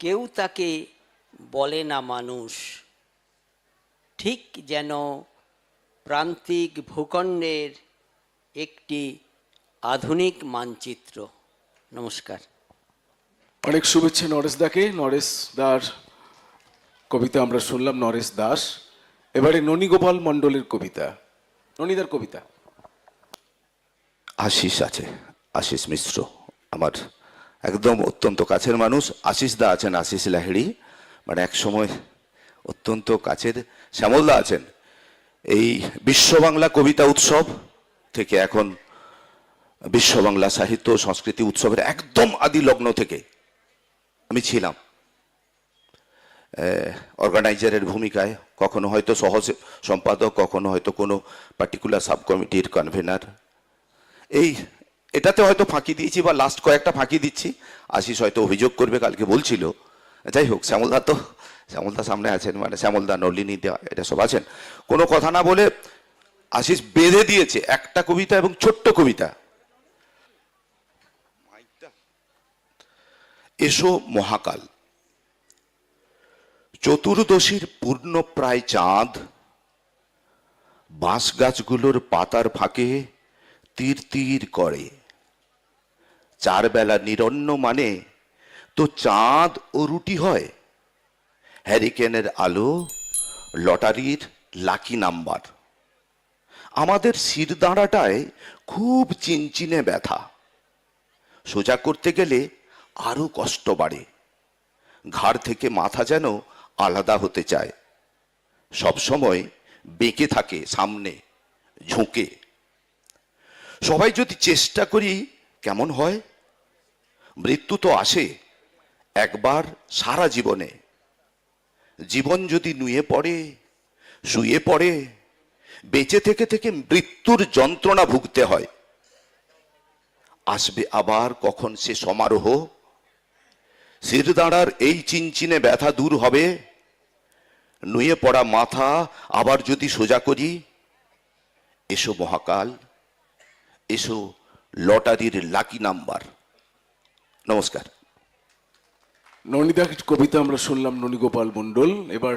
কেউ তাকে বলে না মানুষ। ঠিক যেন প্রান্তিক ভূখণ্ডের একটি আধুনিক মানচিত্র। নমস্কার। অনেক শুভেচ্ছা নরেশ দাকে। নরেশ দার কবিতা আমরা শুনলাম নরেশ দাস। এবারে ননীগোপাল মণ্ডলের কবিতা। ননীদার কবিতা। আশিস আছে আশিস মিশ্র আমার একদম অত্যন্ত কাছের মানুষ। আশিস দা আছেন, আশিস লাহিড়ি। মানে এক সময় অত্যন্ত কাছের শ্যামলদা আছেন। এই বিশ্ব বাংলা কবিতা উৎসব থেকে এখন বিশ্ব বাংলা সাহিত্য সংস্কৃতি উৎসবের একদম আদি লগ্ন থেকে আমি ছিলাম। অর্গানাইজারের ভূমিকায় কখনো হয়তো সহ সম্পাদক, কখনো হয়তো কোনো পার্টিকুলার সাব কমিটির কনভেনার এই এটাতে হয়তো ফাঁকি দিয়েছি বা লাস্ট কয়েকটা ফাঁকি দিচ্ছি। আশিস হয়তো অভিযোগ করবে, কালকে বলছিল। যাই হোক, শ্যামলদা তো, শ্যামলদা সামনে আছেন মানে শ্যামলদা নলিনী দেওয়া, এটা সব আছেন। কোনো কথা না বলে আশিস বেঁধে দিয়েছে একটা কবিতা এবং ছোট্ট কবিতা। এসো মহাকাল। চতুর্দশীর পূর্ণ প্রায় চাঁদ। বাঁশ গাছগুলোর পাতার ফাঁকে তীর তীর করে। চার বেলা নিরন্ন মানে তো চাঁদ ও রুটি হয়। হ্যারিকেনের আলো লটারির লাকি নাম্বার। আমাদের শিরদাঁড়াটায় খুব চিনচিনে ব্যথা। সোজা করতে গেলে আরও কষ্ট বাড়ে। ঘাড় থেকে মাথা যেন আলাদা হতে চায়। সব সময় বেঁকে থাকে সামনে, ঝুঁকে। সবাই যদি চেষ্টা করি কেমন হয়? মৃত্যু তো আসে একবার সারা জীবনে। জীবন যদি নুয়ে পড়ে, শুয়ে পড়ে, বেঁচে থেকে থেকে মৃত্যুর যন্ত্রণা ভুগতে হয়। আসবে আবার কখন সে সমারোহ? শিরদাঁড়ার এই চিনচিনে ব্যথা দূর হবে। নুয়ে পড়া মাথা আবার যদি সোজা করি, এসো মহাকাল, এসো লটারির লাকি নাম্বার। নমস্কার। ননীদার কবিতা আমরা শুনলাম ননীগোপাল মণ্ডল। এবার